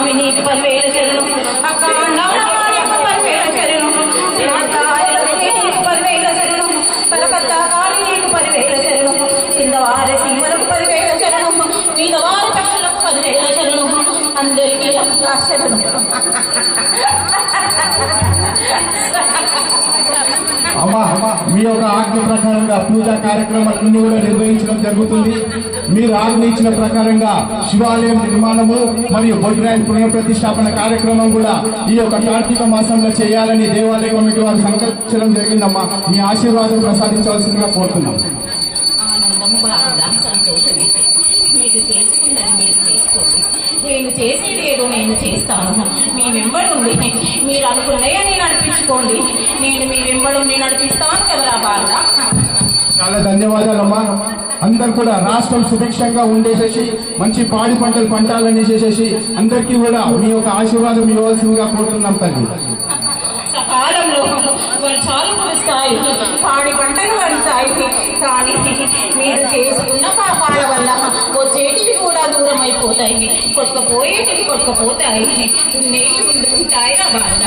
పదివేల శరణు నా తారలక్ష్మి చెరును పదివేల చెరును కలకత్తా కాళీ నీకు పదివేల చెరును కింద వారి సీమలకు పదివేల శరణు మీద వారి పక్షులకు పదివేల చెరును అందరికీ లక్ష శరణు అమ్మా మీ యొక్క ఆజ్ఞ ప్రకారంగా పూజా కార్యక్రమాలన్నీ కూడా నిర్వహించడం జరుగుతుంది. మీరు ఆజ్ఞ ఇచ్చిన ప్రకారంగా శివాలయం నిర్మాణము మరియు బొడ్రాయి పునఃప్రతిష్టాపన కార్యక్రమం కూడా ఈ యొక్క కార్తీక మాసంలో చేయాలని దేవాలయ కమిటీ వారు సంకల్పించడం జరిగిందమ్మా. మీ ఆశీర్వాదం ప్రసాదించవలసిందిగా కోరుతున్నాం. నేను చేసేది ఏదో నేను చేస్తాను. మీ వెంబడుండి మీరు అనుకున్నయని నడిపించుకోండి. నేను మీ వెంబడుండి నడిపిస్తాను కదా బాగా చాలా ధన్యవాదాలమ్మా అందరు కూడా రాష్ట్రం సుభిక్షంగా ఉండేసేసి మంచి పాడి పంటలు పంటాలని చేసేసి అందరికీ కూడా మీ యొక్క ఆశీర్వాదం ఇవ్వాల్సిందిగా కోరుతున్నాం తల్లి. సకాలంలో వర్షాలు కురుస్తాయి పాడి పంటలు పడతాయి. కానీ మీరు చేసుకున్న పాపాల వల్ల వచ్చేటివి కూడా దూరం అయిపోతాయి కొట్టుకపోయేటివి కొట్టుకపోతాయి. ఉండేవి ఉంటాయి నా బాధ.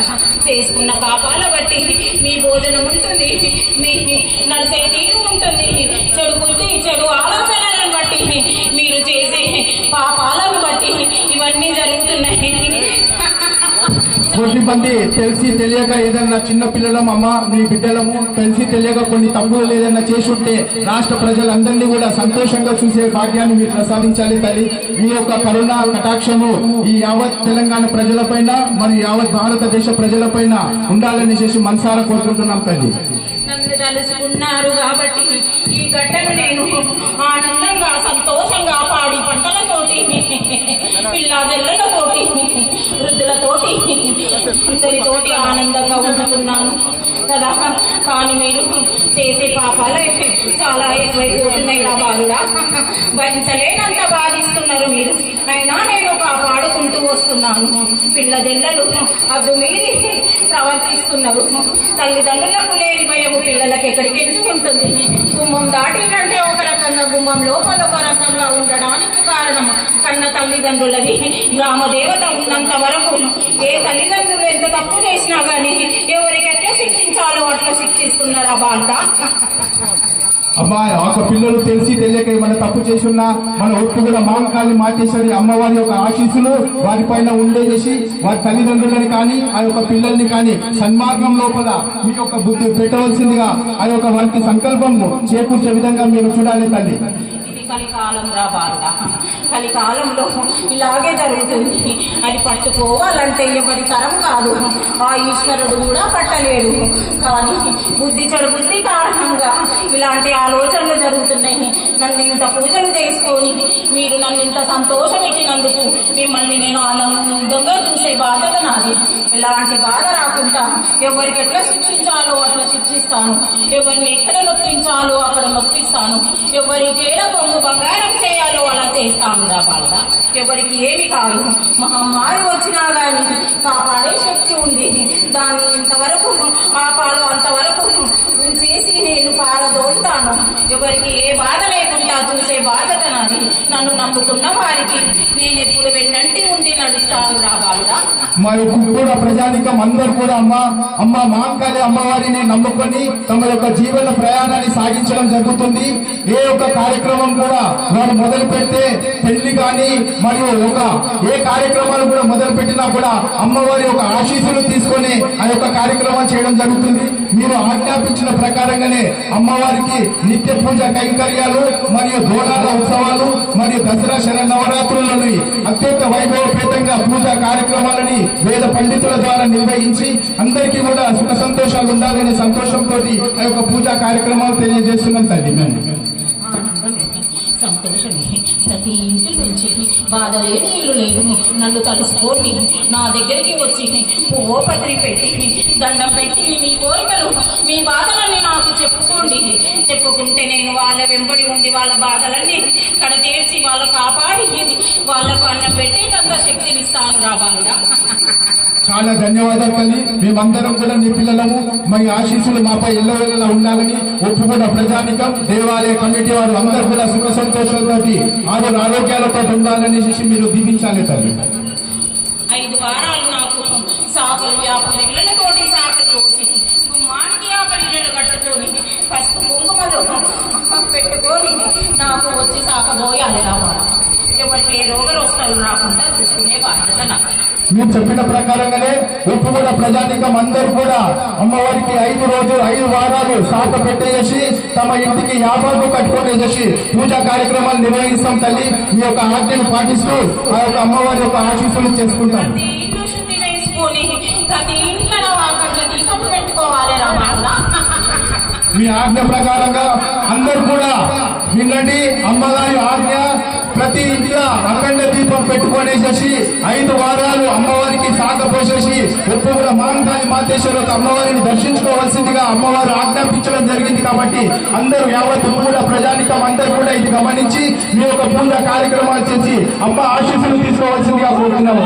చేసుకున్న పాపాల బట్టి మీ భోజనం ఉంటుంది. మీ నడిసే తీరు ఉంటుంది. చెడు బుద్ధి చెడు ఆలోచన కొద్దిమంది తెలిసి తెలియక ఏదన్నా చిన్న పిల్లలం అమ్మ మీ బిడ్డలము తెలిసి తెలియక కొన్ని తప్పులు ఏదైనా చేసుంటే రాష్ట్ర ప్రజలందరినీ కూడా సంతోషంగా చూసే భాగ్యాన్ని మీరు ప్రసాదించాలి తల్లి. మీ యొక్క కరుణ కటాక్షము ఈ యావత్ తెలంగాణ ప్రజలపైన మరియు యావత్ భారతదేశ ప్రజలపైన ఉండాలని చేసి మనసారా కోరుకుంటున్నాం తల్లి. కాబట్టి ఈ గడ్డను నేను ఆనందంగా సంతోషంగా పాడి పంటలతోటి పిల్లాదెల్లతోటి వృద్ధులతోటి అందరితోటి ఆనందంగా ఉంటున్నాను. కదా? కానీ మీరు చేసే పాపాలు చాలా ఎక్కువైపోతున్నాయి నా బాధగా భరించలేనంత బాధిస్తున్నారు మీరు. అయినా నేను కాపాడుకుంటూ వస్తున్నాను. పిల్లదెల్లలు అద్దు మీది ప్రవర్తిస్తున్నారు. తల్లిదండ్రులకు లేని భయము పిల్లలకు ఎక్కడికి ఎంచుకుంటుంది గుమ్మం దాటిందంటే ఒక రకంగా గుమ్మం లోపల ఒక రకంగా ఉండడానికి కారణం కన్న తల్లిదండ్రులది. గ్రామ దేవత ఉన్నంత వరకు ఏ తల్లిదండ్రులు ఎంత తప్పు చేసినా కానీ ఎవరికి ఎట్లా శిక్షించాలో అట్లా శిక్షిస్తున్నారు అబ్బా అంట అబ్బాయి ఒక పిల్లలు తెలిసి తెలియక ఏమైనా తప్పు చేసున్నా మన ఒప్పు కూడా మామకాలి మార్చేసరి అమ్మవారి యొక్క ఆశీస్సులు వారి పైన ఉండేసి వారి తల్లిదండ్రులని కానీ ఆ యొక్క పిల్లల్ని కానీ సన్మార్గం లోపల మీ యొక్క బుద్ధి పెట్టవలసిందిగా ఆ యొక్క వారికి సంకల్పం చేకూర్చే విధంగా మీరు చూడాలి తల్లి. కలికాలం రా బాధ కలికాలంలో ఇలాగే జరుగుతుంది. అది పట్టుకోవాలంటే ఎవరి తరం కాదు. ఆ ఈశ్వరుడు కూడా పట్టలేడు. కానీ బుద్ధి చెడు బుద్ధి కారణంగా ఇలాంటి ఆలోచనలు జరుగుతున్నాయి. నన్ను ఇంత పూజలు చేసుకొని మీరు నన్ను ఇంత సంతోషం మిమ్మల్ని నేను ఆనందంగా చూసే బాధ్యత నాది. ఇలాంటి బాధ రాకుండా ఎవరికి ఎట్లా శిక్షించాలో అట్లా శిక్షిస్తాను. ఎవరిని ఎక్కడ నొప్పించాలో అక్కడ నొప్పిస్తాను. ఎవరి ఏడ కొంగు బంగారం చేయాలో అలా చేస్తాను రా బాధ ఎవరికి ఏమి కాదు. మహమ్మారి వచ్చినా గాని కాపాడే శక్తి ఉంది. దాన్ని ఇంతవరకు ఆపాలో అంతవరకు చేసి నేను పారదోలుతాను ఎవరికి ఏ బాధ లేకుండా చూసే బాధ్యత నాది. నన్ను నమ్ముకున్న వారికి నేను ఎప్పుడు వెన్నంటి ఉండి నడుస్తాను రా బాధ యొక్క కూడా ప్రజానికం అందరూ కూడా అమ్మ అమ్మ మాంకాళి అమ్మవారిని నమ్ముకొని తమ యొక్క జీవన ప్రయాణాన్ని సాగించడం జరుగుతుంది. ఏ ఒక్క కార్యక్రమం కూడా వారు మొదలు పెడితే పెళ్ళి కానీ మరియు ఒక ఏ కార్యక్రమాలు కూడా మొదలు పెట్టినా కూడా అమ్మవారి యొక్క ఆశీస్సులు తీసుకొని ఆ యొక్క కార్యక్రమం చేయడం జరుగుతుంది. మీరు ఆజ్ఞాపించిన ప్రకారంగానే అమ్మవారికి నిత్య పూజ కైంకర్యాలు మరియు మరియు బోనాల ఉత్సవాలు మరియు దసరా శరన్నవరాత్రులని అత్యంత వైభవపేతంగా పూజా కార్యక్రమాలని వేద పండితుల ద్వారా నిర్వహించి అందరికీ కూడా సుఖ సంతోషాలు ఉండాలనే సంతోషంతో ఆ యొక్క పూజా కార్యక్రమాలు తెలియజేస్తున్నాం తల్లి. మేము సంతోషం ప్రతి ఇంటి నుంచి బాధ లేని ఇల్లు లేదు నన్ను తలుసుకోండి. నా దగ్గరికి వచ్చి పువ్వు పత్రి పెట్టి దండం పెట్టి మీ కోరికలు మీ బాధలన్నీ నాకు చెప్పుకోండి. చెప్పుకుంటే నేను వాళ్ళ వెంబడి ఉండి వాళ్ళ బాధలన్నీ కడ తీర్చి వాళ్ళ కాపాడి వాళ్ళకు అన్నం పెట్టేటంత శక్తినిస్తాను రాబాలుగా చాలా ధన్యవాదాలు తల్లి. మేమందరం కూడా నీ పిల్లలము మీ ఆశీస్సులు మాపై ఎల్లవేళలా ఉండాలని ఒప్పుకున్న ప్రజానికం దేవాలయ కమిటీ వారు అందరూ కూడా సుఖ సంతోషాలతో ఆరు ఆరోగ్యాలతో ఉండాలని ఉండాలనేసి మీరు దీపించాలి తల్లి. ఐదు వారాలు నాకు సాకలు వ్యాపారం ఇళ్ళతోటి సాకలు వచ్చి గుమ్మానికి యాపడి ఇళ్ళు కట్టుకొని పసుపు కుంకుమలు పెట్టుకొని నాకు వచ్చి సాకబోయాలి రావాలి ఎవరికి ఏ రోగ వస్తారు రాకుండా చూసుకునే బాధ్యత నాకు. మీరు చెప్పిన ప్రకారంగానే ఒప్పుకున్న ప్రజానికం అందరూ కూడా అమ్మవారికి ఐదు రోజులు ఐదు వారాలు శాఖ పెట్టేసి తమ ఇంటికి యాభాకు కట్టుకునేసి పూజా కార్యక్రమాలు నిర్వహిస్తాం తల్లి. మీ యొక్క ఆజ్ఞను పాటిస్తూ ఆ యొక్క అమ్మవారి యొక్క ఆశీస్సులు చేసుకుంటాం. మీ ఆజ్ఞ ప్రకారంగా అందరూ కూడా వినండి. అమ్మగారి ఆజ్ఞ ప్రతి ఇంట్లో అఖండ దీపం పెట్టుకునేసేసి ఐదు వారాలు అమ్మవారికి సాగ పోసేసి ఎప్పుడు కూడా మాంకాళి మాతేశ్వర అమ్మవారిని దర్శించుకోవాల్సిందిగా అమ్మవారు ఆజ్ఞాపించడం జరిగింది కాబట్టి అందరూ యావత్ కూడా ప్రజానికం అందరూ కూడా ఇది గమనించి మీ యొక్క పూజ కార్యక్రమాలు చేసి అమ్మ ఆశీస్సులు తీసుకోవాల్సిందిగా కోరుతున్నాము.